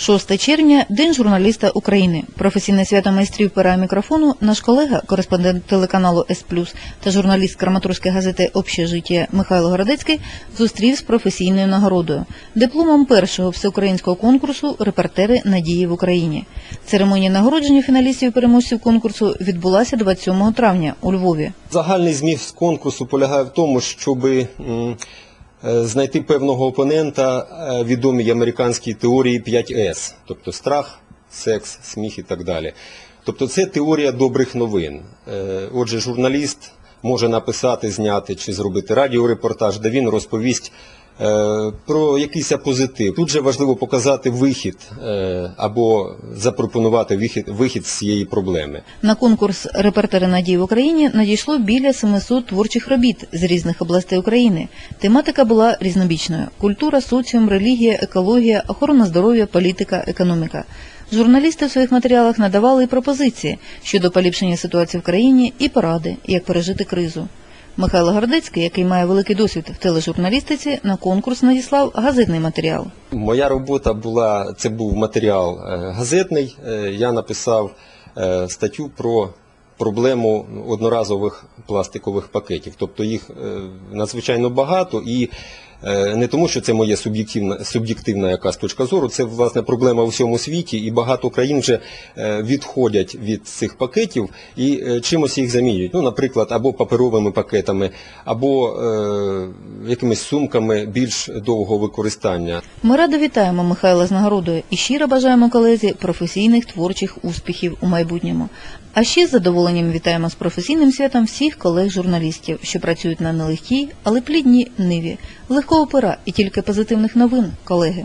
6 червня День журналіста України. Професійне свято майстрів пера мікрофону наш колега, кореспондент телеканалу С Плюс та журналіст Краматорської газети «Общежиття» Михайло Городецький зустрів з професійною нагородою дипломом першого всеукраїнського конкурсу Репортери надії в Україні. Церемонія нагородження фіналістів і переможців конкурсу відбулася 27 травня у Львові. Загальний зміст конкурсу полягає в тому, щоб знайти певного опонента е, відомій американській теорії 5С, тобто страх, секс, сміх і так далі. Тобто це теорія добрих новин. Е, Отже, журналіст може написати, зняти чи зробити радіорепортаж, де він розповість е, про якийсь позитив. Тут же важливо показати вихід е, або запропонувати вихід, вихід з цієї проблеми. На конкурс Репортери надії в Україні надійшло біля 700 творчих робіт з різних областей України. Тематика була різнобічною: культура, соціум, релігія, екологія, охорона здоров'я, політика, економіка. Журналісти в своїх матеріалах надавали і пропозиції щодо поліпшення ситуації в країні і поради, як пережити кризу. Михайло Гордецький, який має великий досвід в тележурналістиці, на конкурс надіслав газетний матеріал. Моя робота була, це був матеріал е, газетний. Е, Я написав е, статтю про проблему одноразових пластикових пакетів. Тобто їх надзвичайно багато і не тому, що це моє суб'єктивна, суб'єктивна якась точка зору, це власне проблема у всьому світі, і багато країн вже е, відходять від цих пакетів і е, чимось їх замінюють. Ну, наприклад, або паперовими пакетами, або е, якимись сумками більш довгого використання. Ми радо вітаємо Михайла з нагородою і щиро бажаємо колезі професійних творчих успіхів у майбутньому. А ще з задоволенням вітаємо з професійним святом всіх колег-журналістів, що працюють на нелегкій, але плідній ниві, легкого пера і тільки позитивних новин, колеги.